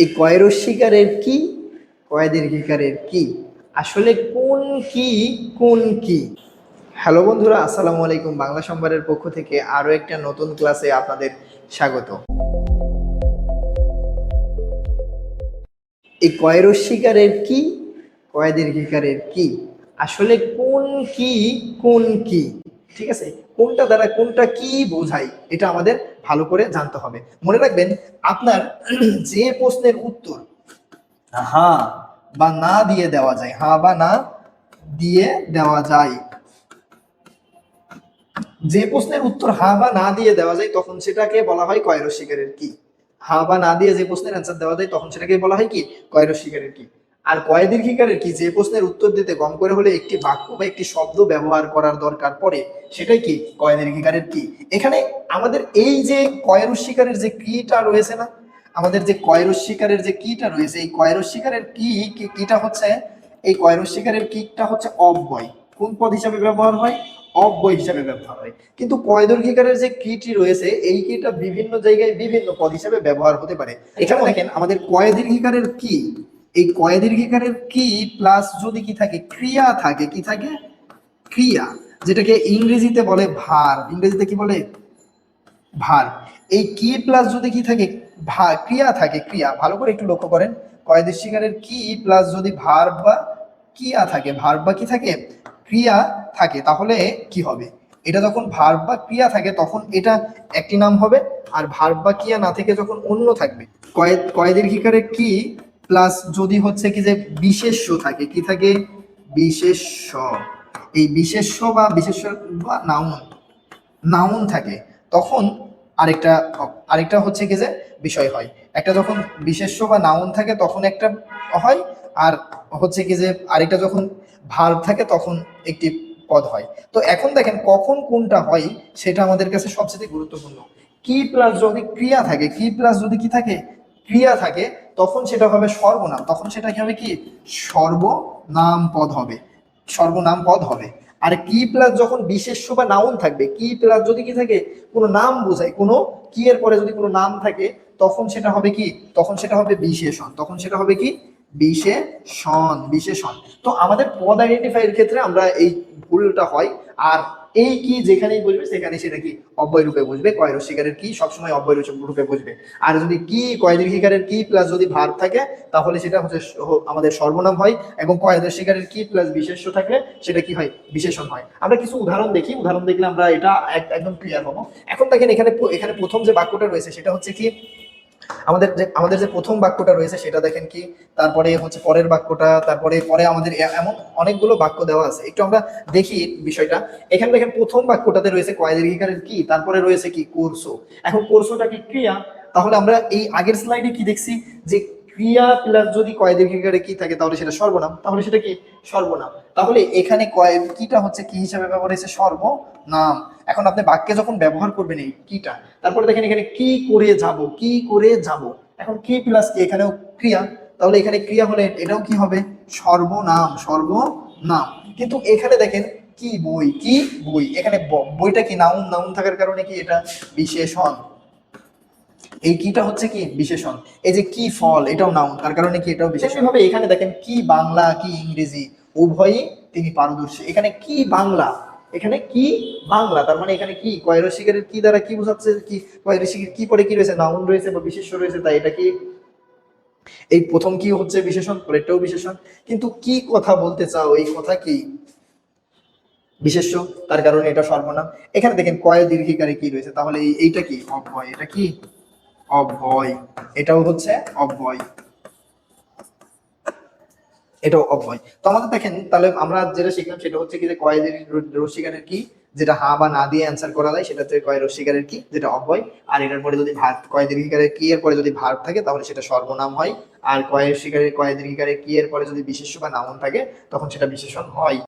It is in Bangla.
এই কয়ের শিকারের কি? কয়েদের শিকারের কি? আসলে কোন কি কোন কি? হ্যালো বন্ধুরা, আসসালামু আলাইকুম। বাংলা সম্বারের পক্ষ থেকে আরও একটা নতুন ক্লাসে আপনাদের স্বাগত। এই কয়ের শিকারের কি? কয়েদের শিকারের কি? আসলে কোন কি কোন কি? ঠিক আছে? কোনটা দ্বারা কোনটা কি বোঝায়, এটা আমাদের ভালো করে জানতে হবে। মনে রাখবেন, আপনার যে প্রশ্নের উত্তর হ্যাঁ বা না দিয়ে দেওয়া যায় হ্যাঁ বা না দিয়ে দেওয়া যায়, যে প্রশ্নের উত্তর হ্যাঁ বা না দিয়ে দেওয়া যায়, তখন সেটাকে বলা হয় কয়ের শিকারের কি? হা বা না দিয়ে যে প্রশ্নের অ্যান্সার দেওয়া যায়, তখন সেটাকে বলা হয় কি? কয়ের শিকারের কি? আর কয় দীর্ঘিকারের কি যে প্রশ্নের উত্তর দিতে কম করে হলে একটি বাক্য বা একটি শব্দ ব্যবহার করার দরকার পড়ে সেটাই কি কয় দীর্ঘিকারের কি? এখানে আমাদের এই যে কয়ের শিকারের যে কিটা রয়েছে না আমাদের যে কয়ের শিকারের যে কিটা রয়েছে এই কয়ের শিকারের কি কিটা হচ্ছে এই কয়ের শিকারের কিটা হচ্ছে অব্যয়। কোন পদ হিসাবে ব্যবহার হয়? অব্যয় হিসাবে ব্যবহার হয়। কিন্তু কয়দর্ঘিকারের যে কিটি রয়েছে এই কিটা বিভিন্ন জায়গায় বিভিন্ন পদ হিসাবে ব্যবহার হতে পারে। এখানে দেখেন আমাদের কয়দীর্ঘিকারের কি এই কয়দীর্ঘিকারের কি প্লাস যদি কি থাকে, ক্রিয়া থাকে, কি থাকে? ক্রিয়া, যেটাকে ইংরেজিতে বলে ভার। ইংরেজিতে কি বলে? ভার। এই কি প্লাস যদি কি থাকে, ভা- ক্রিয়া থাকে, ক্রিয়া, ভালো করে একটু লক্ষ্য করেন। কয়েদের শিকারের কি প্লাস যদি ভার বা ক্রিয়া থাকে, ভার বা কি থাকে? ক্রিয়া থাকে, তাহলে কি হবে? এটা যখন ভার বা ক্রিয়া থাকে, তখন এটা একটি নাম হবে, আর ভার বা ক্রিয়া না থেকে যখন অন্য থাকবে। কয়েদ, কয়েদের শিকারে কি প্লাস যদি হচ্ছে কি যে বিশেষ্য থাকে, কি থাকে? বিশেষ্য। এই বিশেষ্য বা বিশেষ্য বা নাউন নাউন থাকে, তখন আরেকটা আরেকটা হচ্ছে কি যে বিষয় হয়। একটা যখন বিশেষ্য বা নাউন থাকে, তখন একটা হয়, আর হচ্ছে কি যে আরেকটা যখন ভার্ব থাকে, তখন একটি পদ হয়। তো এখন দেখেন কখন কোনটা হয়, সেটা আমাদের কাছে সবচেয়ে গুরুত্বপূর্ণ। কি প্লাস যদি ক্রিয়া থাকে, কি প্লাস যদি কি থাকে ক্রিয়া থাকে, তখন সেটা হবে সর্বনাম। তখন সেটা কি হবে কি? সর্বনাম পদ হবে। সর্বনাম পদ হবে। আর কি প্লাস যখন বিশেষ্য বা নাউন থাকবে, কি প্লাস যদি কি থাকে, কোনো নাম বোঝায়, কোনো কি এর পরে যদি কোনো নাম থাকে, তখন সেটা হবে কি? তখন সেটা হবে বিশেষণ। তখন সেটা হবে কি? বিশেষণ বিশেষণ। তো আমাদের পদ আইডেন্টিফাই এর ক্ষেত্রে আমরা এই ভুলটা হয়। আর এই কি যেখানেই বুঝবে সেখানে সেটা কি অব্যয় রূপে বুঝবে কয় রসিকারের কি? সবসময় অব্যয় রূপে বুঝবে আর যদি কি, কয় দীর্ঘিকারের কি প্লাস যদি ভার থাকে, তাহলে সেটা হচ্ছে আমাদের সর্বনাম হয়। এবং কয় শিকারের কি প্লাস বিশেষ্য থাকলে সেটা কি হয়? বিশেষণ হয়। আমরা কিছু উদাহরণ দেখি। উদাহরণ দেখলে আমরা এটা এক- একদম ক্লিয়ার হব। এখন দেখেন এখানে এখানে প্রথম যে বাক্যটা রয়েছে, সেটা হচ্ছে কি? আমাদের যে আমাদের যে প্রথম বাক্যটা রয়েছে সেটা দেখেন কি, তারপরে হচ্ছে পরের বাক্যটা, তারপরে পরে আমাদের এমন অনেকগুলো বাক্য দেওয়া আছে। একটু আমরা দেখি বিষয়টা। এখানে দেখেন প্রথম বাক্যটাতে রয়েছে কয়েদীর্ঘিকারের কি, তারপরে রয়েছে কি, কোর্সো। এখন কোর্সোটা কি ক্রিয়া? তাহলে আমরা এই আগের স্লাইডে কি দেখছি? যে ক্রিয়া প্লাস যদি কয়েদীর্ঘিকারে কি থাকে, তাহলে সেটা সর্বনাম। তাহলে সেটা কি? সর্বনাম। তাহলে এখানে কয়, কিটা হচ্ছে কি হিসাবে ব্যবহার হয়েছে? সর্বনাম। এখন আপনি বাক্যে যখন ব্যবহার করবেন এই কিটা, তারপরে দেখেন এখানে কি করে যাব, কি করে যাব। এখন কি প্লাস কি? এখানেও ক্রিয়া। তাহলে এখানে ক্রিয়া হলে এটাও কি হবে? সর্বনাম সর্বনাম। কিন্তু এখানে দেখেন কি বই কি বই? এখানে বইটা কি নাউন? নাউন থাকার কারণে কি এটা? বিশেষণ। এই কিটা হচ্ছে কি বিশেষণ? এই যে কি ফল এটাও নাউন তার কারণে কি এটাও বিশেষণ? ভাবে এখানে দেখেন কি বাংলা কি ইংরেজি, উভয়ই তিনি পারদর্শী। এখানে কি বাংলা, এখানে কি বাংলা, তার মানে এখানে কি কয়রসিকের কি দ্বারা কি বোঝাচ্ছে? কি কয়রসিকের কি পরে কি রয়েছে? নাউন রয়েছে বা বিশেষ্য রয়েছে, তাই এটা কি? এই প্রথম কি হচ্ছে বিশেষণ, পরেরটাও বিশেষণ। কিন্তু কি কথা বলতে চাও? এই কথা কি? বিশেষ্য, তার কারণে এটা সর্বনাম। এখানে দেখেন কয় দীর্ঘিকারে কি রয়েছে, তাহলে এইটা কি? অভয়, এটা কি? অভয়। এটাও হচ্ছে অভয়। এটাও অভয়। তো আমাদের দেখেন, তাহলে আমরা যেটা শিখলাম সেটা হচ্ছে কি যে কয়েদের রসিকারের কি, যেটা হা বা না দিয়ে অ্যান্সার করা যায়, সেটা হচ্ছে কয় রসিকারের কি, যেটা অভয়। আর এটার পরে যদি ভার, কয় দীর্ঘিকারের কি এর পরে যদি ভার থাকে, তাহলে সেটা সর্বনাম হয়। আর কয় শিকারের কয় দীর্ঘিকারের কি এর পরে যদি বিশেষ্য বা নাউন থাকে, তখন সেটা বিশেষণ হয়।